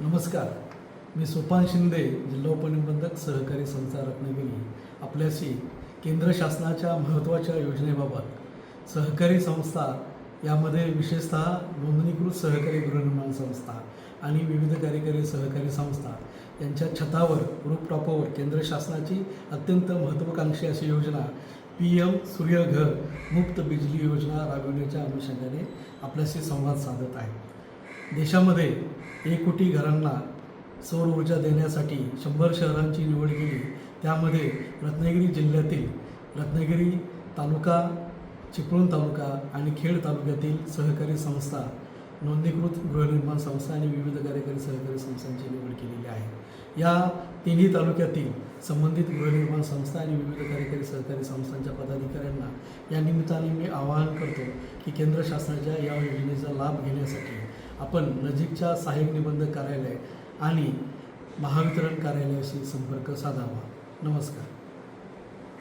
नमस्कार. मी सोपान शिंदे जिल्हा उपनिबंधक सहकारी संस्था रत्नागिरी आपल्याशी केंद्र शासनाच्या महत्त्वाच्या योजनेबाबत सहकारी संस्था यामध्ये विशेषतः नोंदणीकृत सहकारी गृहनिर्माण संस्था आणि विविध कार्यकारी सहकारी संस्था यांच्या छतावर रूपटॉपवर केंद्र शासनाची अत्यंत महत्त्वाकांक्षी अशी योजना पी एम सूर्यघर मुक्त बिजली योजना राबविण्याच्या अनुषंगाने आपल्याशी संवाद साधत आहे. देशामध्ये एक कोटी घरांना सौर ऊर्जा देण्यासाठी शंभर शहरांची निवड केली. त्यामध्ये रत्नागिरी जिल्ह्यातील रत्नागिरी तालुका चिपळूण तालुका आणि खेड तालुक्यातील सहकारी संस्था नोंदणीकृत गृहनिर्माण संस्था आणि विविध कार्यकारी सहकारी संस्थांची निवड केलेली आहे. या तिन्ही तालुक्यातील संबंधित गृहनिर्माण संस्था आणि विविध कार्यकारी सहकारी संस्थांच्या पदाधिकाऱ्यांना या निमित्ताने मी आवाहन करतो की केंद्र शासनाच्या या योजनेचा लाभ घेण्यासाठी आपण नजीकच्या सहाय्यक निबंधक कार्यालय आणि महावितरण कार्यालयाशी संपर्क साधावा. नमस्कार.